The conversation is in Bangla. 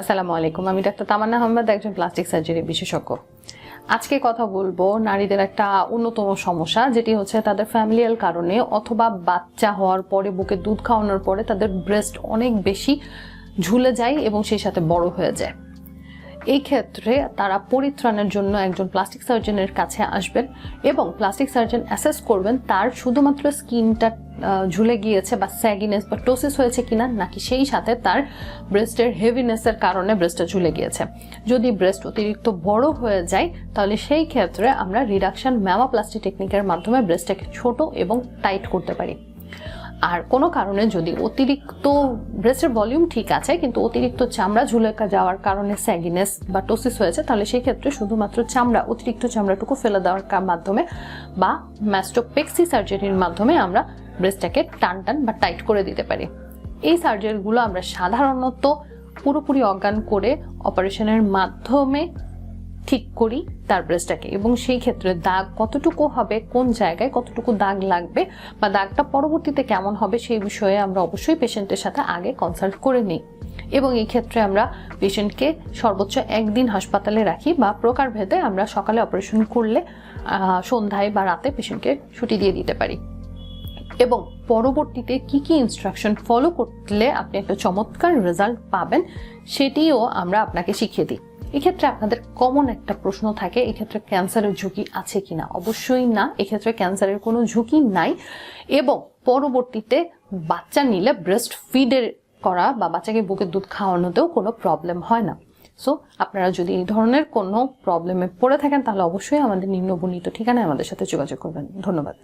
আসসালামু আলাইকুম। আমি ডাক্তার তামান্না আহমেদ, একজন প্লাস্টিক সার্জারি বিশেষজ্ঞ। আজকে কথা বলব নারীদের একটা অন্যতম সমস্যা, যেটি হচ্ছে তাদের ফ্যামিলিয়াল কারণে অথবা বাচ্চা হওয়ার পরে, বুকে দুধ খাওয়ানোর পরে তাদের ব্রেস্ট অনেক বেশি ঝুলে যায় এবং সেই সাথে বড় হয়ে যায়। এই ক্ষেত্রে তারা পরিত্রাণের জন্য একজন প্লাস্টিক সার্জনের কাছে আসবেন এবং প্লাস্টিক সার্জন অ্যাসেস করবেন তার শুধুমাত্র স্কিনটা ঝুলে গিয়েছে বা স্যাগিনেস বা টোসিস হয়েছে কিনা, নাকি সেই সাথে তার ব্রেস্টের হেভিনেসের কারণে ব্রেস্টটা ঝুলে গিয়েছে। যদি ব্রেস্ট অতিরিক্ত বড় হয়ে যায়, তাহলে সেই ক্ষেত্রে আমরা রিডাকশন ম্যামাপ্লাস্টি টেকনিকের মাধ্যমে ব্রেস্টটাকে ছোট এবং টাইট করতে পারি। আর কোনো কারণে যদি অতিরিক্ত ব্রেস্টের ভলিউম ঠিক আছে, কিন্তু অতিরিক্ত চামড়া ঝুলে যাওয়ার কারণে স্যাগিনেস বা টোসিস হয়েছে, তাহলে সেই ক্ষেত্রে শুধুমাত্র চামড়া, অতিরিক্ত চামড়াটুকু ফেলে দেওয়ার মাধ্যমে বা ম্যাস্টোপেক্সি সার্জারির মাধ্যমে আমরা ব্রেস্টটাকে টান টান বা টাইট করে দিতে পারি। এই সার্জারিগুলো আমরা সাধারণত পুরোপুরি অজ্ঞান করে অপারেশনের মাধ্যমে ঠিক করি তার ব্রেস্টটাকে এবং সেই ক্ষেত্রে দাগ কতটুকু হবে, কোন জায়গায় কতটুকু দাগ লাগবে বা দাগটা পরবর্তীতে কেমন হবে সেই বিষয়ে আমরা অবশ্যই পেশেন্টের সাথে আগে কনসাল্ট করে নিই। এবং এই ক্ষেত্রে আমরা পেশেন্টকে সর্বোচ্চ একদিন হাসপাতালে রাখি বা প্রকারভেদে আমরা সকালে অপারেশন করলে সন্ধ্যায় বা রাতে পেশেন্টকে ছুটি দিয়ে দিতে পারি। এবং পরবর্তীতে কি কি ইনস্ট্রাকশন ফলো করলে আপনি একটা চমৎকার রেজাল্ট পাবেন, সেটিও আমরা আপনাকে শিখিয়ে দিই। এক্ষেত্রে আপনাদের কমন একটা প্রশ্ন থাকে, এক্ষেত্রে ক্যান্সারের ঝুঁকি আছে কিনা? অবশ্যই না, এক্ষেত্রে ক্যান্সারের কোনো ঝুঁকি নাই। এবং পরবর্তীতে বাচ্চা নিলে ব্রেস্ট ফিডের করা বা বাচ্চাকে বুকের দুধ খাওয়ানোতেও কোনো প্রবলেম হয় না। সো আপনারা যদি এই ধরনের কোনো প্রবলেমে পড়ে থাকেন, তাহলে অবশ্যই আমাদের নিম্নবর্ণিত ঠিকানায় আমাদের সাথে যোগাযোগ করবেন। ধন্যবাদ।